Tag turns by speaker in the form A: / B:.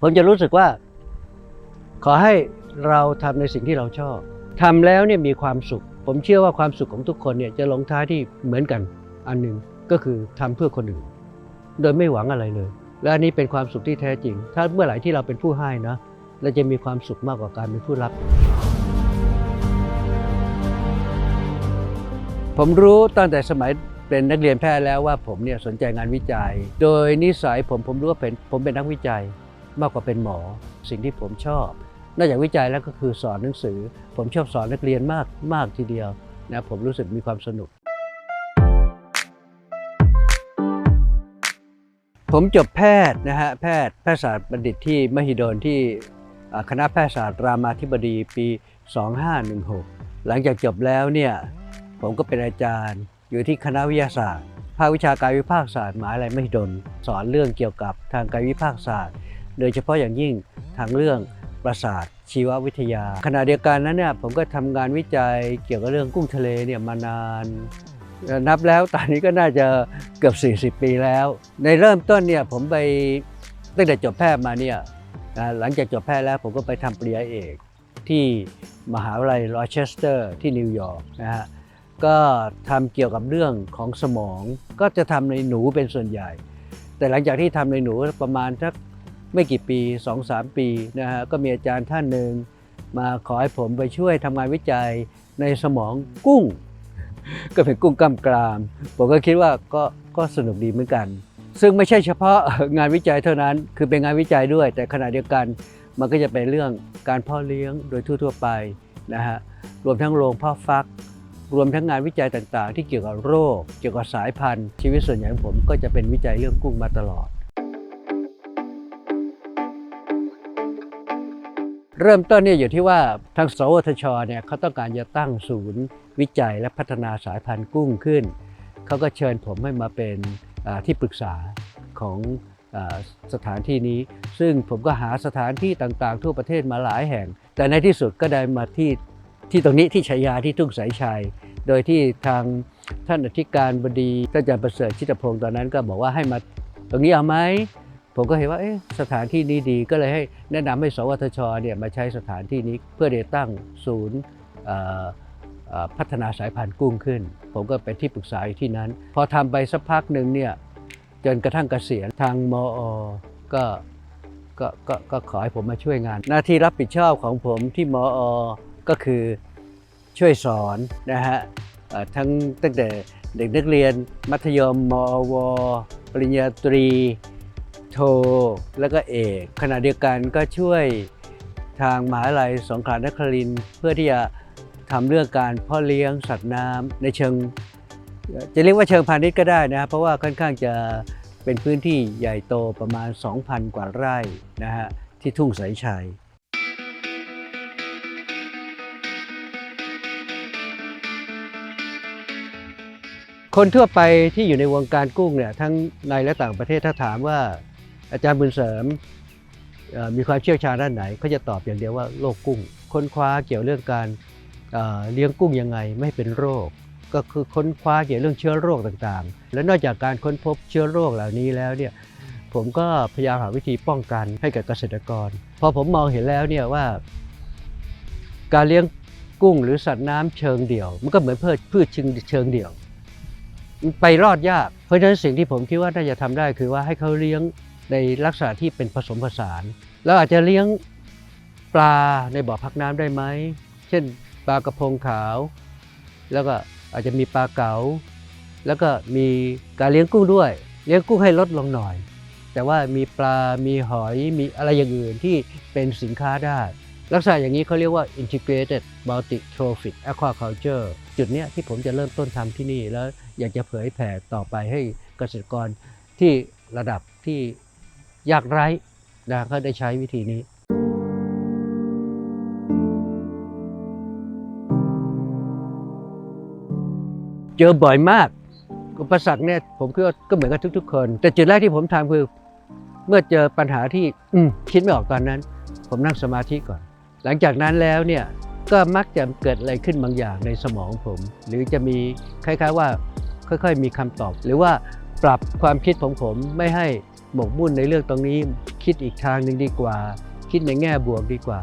A: ผมจะรู้สึกว่า ขอให้เราทำในสิ่งที่เราชอบทำแล้วเนี่ยมีความสุข ผมเชื่อว่าความสุขของทุกคนเนี่ยจะลงท้ายที่เหมือนกันอันหนึ่งก็คือทำเพื่อคนอื่น โดยไม่หวังอะไรเลย และอันนี้เป็นความสุขที่แท้จริง ถ้าเมื่อไหร่ที่เราเป็นผู้ให้นะเราจะมีความสุขมากกว่าการเป็นผู้รับ ผมรู้ตั้งแต่สมัยเป็นนักเรียนแพทย์แล้วว่าผมเนี่ยสนใจงานวิจัย โดยนิสัยผมผมรู้ว่าเป็นผมเป็นนักวิจัย มากกว่าเป็นหมอ สิ่งที่ผมชอบ นอกจากวิจัยแล้วก็คือสอนหนังสือ ผมชอบสอนนักเรียนมากมากทีเดียวนะผมรู้สึกมีความสนุก ผมจบแพทย์นะฮะแพทย์แพทยศาสตร์บัณฑิตที่มหิดลที่คณะแพทยศาสตร์รามาธิบดีปี 2516 หลังจากจบแล้วเนี่ยผมก็เป็นอาจารย์อยู่ที่คณะวิทยาศาสตร์ภาควิชากายวิภาคศาสตร์มหาวิทยาลัยมหิดล สอนเรื่องเกี่ยวกับทางกายวิภาคศาสตร์ โดยเฉพาะอย่างยิ่งทางเรื่องประสาทชีววิทยา ขณะเดียวกันนั้นเนี่ยผมก็ทำงานวิจัยเกี่ยวกับเรื่องกุ้งทะเลเนี่ยมานานเอ่อนับแล้วตอนนี้ก็น่าจะเกือบ 40 ปีแล้ว ในเริ่มต้นเนี่ยผมไปตั้งแต่จบแพทย์มาเนี่ยนะหลังจากจบแพทย์แล้วผมก็ไปทำปริญญาเอกที่มหาวิทยาลัยโรเชสเตอร์ที่นิวยอร์กนะฮะก็ทำเกี่ยวกับเรื่องของสมอง ก็จะทำในหนูเป็นส่วนใหญ่ แต่หลังจากที่ทำในหนูประมาณสัก ไม่กี่ปี 2-3 ปีนะฮะก็มีอาจารย์ท่านหนึ่งมาขอให้ผมไปช่วยทำงานวิจัยในสมองกุ้ง ก็เป็นกุ้งกล้ามกราม ผมก็คิดว่าก็ก็สนุกดีเหมือนกัน ซึ่งไม่ใช่เฉพาะงานวิจัยเท่านั้น คือเป็นงานวิจัยด้วย แต่ขณะเดียวกันมันก็จะเป็นเรื่องการพ่อเลี้ยงโดยทั่วๆไปนะฮะรวมทั้งโรงพ่อฟัก รวมทั้งงานวิจัยต่างๆ ที่เกี่ยวกับโรค เกี่ยวกับสายพันธุ์ ชีวิตส่วนใหญ่ของผมก็จะเป็นวิจัยเรื่องกุ้งมาตลอด เริ่มต้นเนี่ยอยู่ที่ว่าทางสวทชเนี่ยเขาต้องการจะตั้งศูนย์วิจัยและพัฒนาสายพันธุ์กุ้งขึ้น เขาก็เชิญผมให้มาเป็นที่ปรึกษาของอสถานที่นี้ ซึ่งผมก็หาสถานที่ต่างๆ ทั่วประเทศมาหลายแห่ง แต่ในที่สุดก็ได้มาที่ที่ตรงนี้ที่ชัยยาที่ทุ่งสายชัย โดยที่ทางท่านอธิการบดีท่านอาจารย์ประเสริฐชิตพงศ์ตอนนั้นก็บอกว่าให้มาตรงนี้เอาไหม ผมก็เห็นว่าสถานที่นี้ดีก็เลยให้แนะนำให้สวทชเนี่ยมาใช้สถานที่นี้เพื่อจะตั้งศูนย์พัฒนาสายพันธุ์กุ้งขึ้น ผมก็เป็นที่ปรึกษาอยู่ที่นั้น พอทำไปสักพักหนึ่งเนี่ยจนกระทั่งเกษียณทางมอก็ก็ก็ก็ขอให้ผมมาช่วยงาน หน้าที่รับผิดชอบของผมที่มอก็คือช่วยสอนนะฮะทั้งตั้งแต่เด็กนักเรียนมัธยมมอว ปริญญาตรี โท แล้วก็เอก ขณะเดียวกันก็ช่วยทางมหาลัยสงขลานครินเพื่อที่จะทำเรื่องการพ่อเลี้ยงสัตว์น้ำในเชิง จะเรียกว่าเชิงพาณิชย์ก็ได้นะเพราะว่าค่อนข้างจะเป็นพื้นที่ใหญ่โตประมาณ 2,000 กว่าไร่นะฮะที่ทุ่งสายชัยคนทั่วไปที่อยู่ในวงการกุ้งเนี่ยทั้งในและต่างประเทศถ้าถามว่า อาจารย์บุญเสริมมีความเชี่ยวชาญด้านไหนเขาจะตอบอย่างเดียวว่าโรคกุ้ง ค้นคว้าเกี่ยวเรื่องการเลี้ยงกุ้งยังไงไม่เป็นโรค ก็คือค้นคว้าเกี่ยวเรื่องเชื้อโรคต่างๆ และนอกจากการค้นพบเชื้อโรคเหล่านี้แล้วเนี่ยผมก็พยายามหาวิธีป้องกันให้กับเกษตรกร พอผมมองเห็นแล้วเนี่ยว่า การเลี้ยงกุ้งหรือสัตว์น้ำเชิงเดี่ยว มันก็เหมือนพืชพืชเชิงเชิงเดี่ยว ไปรอดยาก เพราะฉะนั้นสิ่งที่ผมคิดว่าน่าจะทำได้คือว่าให้เขาเลี้ยง ในลักษณะที่เป็นผสมผสานแล้วอาจจะเลี้ยงปลาในบ่อพักน้ำได้ไหม เช่น ปลากระพงขาว แล้วก็อาจจะมีปลาเก๋า แล้วก็มีการเลี้ยงกุ้งด้วย เลี้ยงกุ้งให้ลดลงหน่อย แต่ว่ามีปลา มีหอย มีอะไรอย่างอื่นที่เป็นสินค้าได้ ลักษณะอย่างนี้เขาเรียกว่า integrated multi trophic aquaculture จุดเนี้ยที่ผมจะเริ่มต้นทำที่นี่ แล้วอยากจะเผยแผ่ต่อไปให้เกษตรกรที่ระดับที่ ยากไร้นะเขาได้ใช้วิธีนี้เจอบ่อยมากอุปสรรคเนี่ยผมคิดว่าก็เหมือนกับทุก ๆ คน แต่จุดแรกที่ผมทำคือ เมื่อเจอปัญหาที่อืคิดไม่ออกตอนนั้น ผมนั่งสมาธิก่อน หลังจากนั้นแล้วเนี่ยก็มักจะเกิดอะไรขึ้นบางอย่างในสมองผม หรือจะมีคล้าย ๆว่าค่อย ๆ มีคำตอบ หรือว่า ปรับความคิดของผมไม่ให้หมกมุ่นในเรื่องตรงนี้คคิดอีกทางหนึ่งดีกว่า คิดในแง่บวกดีกว่า